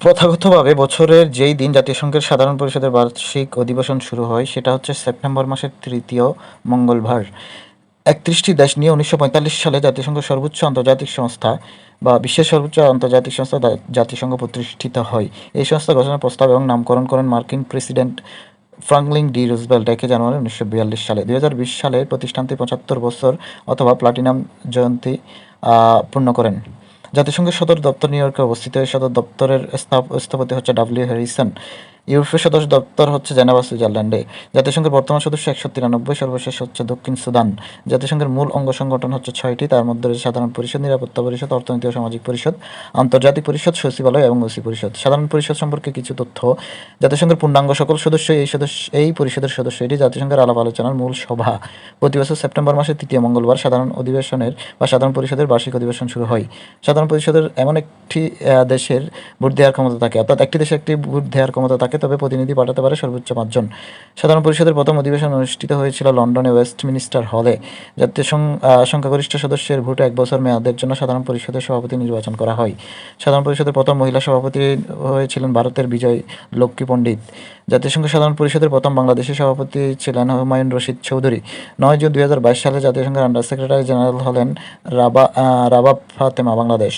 প্রথাগতভাবে বছরের যেই দিন জাতিসংঘের সাধারণ পরিষদের বার্ষিক অধিবেশন শুরু হয়, সেটা হচ্ছে সেপ্টেম্বর মাসের তৃতীয় মঙ্গলবার। একত্রিশটি দেশ নিয়ে উনিশশো পঁয়তাল্লিশ সালে জাতিসংঘ সর্বোচ্চ আন্তর্জাতিক সংস্থা বা বিশ্বের সর্বোচ্চ আন্তর্জাতিক সংস্থা জাতিসংঘ প্রতিষ্ঠিত হয়। এই সংস্থা গঠনের প্রস্তাব এবং নামকরণ করেন মার্কিন প্রেসিডেন্ট ফ্রাঙ্কলিন ডি রুজভেল্ট একে জানুয়ারি উনিশশো বিয়াল্লিশ সালে। দুই হাজার বিশ সালে প্রতিষ্ঠানটি পঁচাত্তর বছর অথবা প্লাটিনাম জয়ন্তী পূর্ণ করেন। জাতিসংঘের সদর দপ্তর নিউ ইয়র্কে অবস্থিত। এই সদর দপ্তরের স্থাপ- স্থপতি হচ্ছে ডাব্লিউ হ্যারিসন। ইউরোপীয় সদস্য দপ্তর হচ্ছে জেনেভা, সুইজারল্যান্ডে জাতিসংঘের বর্তমান সদস্য একশো তিরানব্বই সর্বশেষ হচ্ছে দক্ষিণ সুদান। জাতিসংঘের মূল অঙ্গ সংগঠন হচ্ছে ছয়টি, তার মধ্যে রয়েছে সাধারণ পরিষদ, নিরাপত্তা পরিষদ, অর্থনীতি ও সামাজিক পরিষদ, আন্তর্জাতিক পরিষদ, সচিবালয় এবং ওসি পরিষদ। সাধারণ পরিষদ সম্পর্কে কিছু তথ্য। জাতিসংঘের পূর্ণাঙ্গ সকল সদস্য এই সদস্য, এই পরিষদের সদস্য এটি জাতিসংঘের আলাপ আলোচনার মূল সভা। প্রতি বছর সেপ্টেম্বর মাসের তৃতীয় মঙ্গলবার সাধারণ অধিবেশনের বা সাধারণ পরিষদের বার্ষিক অধিবেশন শুরু হয়। সাধারণ পরিষদের এমন একটি দেশের ভোট দেওয়ার ক্ষমতা থাকে, অর্থাৎ একটি দেশে একটি ভোট দেওয়ার ক্ষমতা থাকে তবে প্রতিনিধি পাঠাতে পারে সর্বোচ্চ পাঁচজন। সাধারণ পরিষদের প্রথম অধিবেশন অনুষ্ঠিত হয়েছিল লন্ডনে ওয়েস্টমিনিস্টার হলে। জাতীয় সংখ্যাগরিষ্ঠ সদস্যের ভোটে এক বছর মেয়াদের জন্য সাধারণ পরিষদের সভাপতি নির্বাচন করা হয়। সাধারণ পরিষদের প্রথম মহিলা সভাপতি হয়েছিলেন ভারতের বিজয় লক্ষ্মী পণ্ডিত। জাতিসংঘ সাধারণ পরিষদের প্রথম বাংলাদেশের সভাপতি ছিলেন হুমায়ুন রশিদ চৌধুরী। নয় জুন দুই হাজার বাইশ সালে জাতিসংঘের আন্ডার সেক্রেটারি জেনারেল হলেন রাবা রাবাব ফাতেমা, বাংলাদেশ।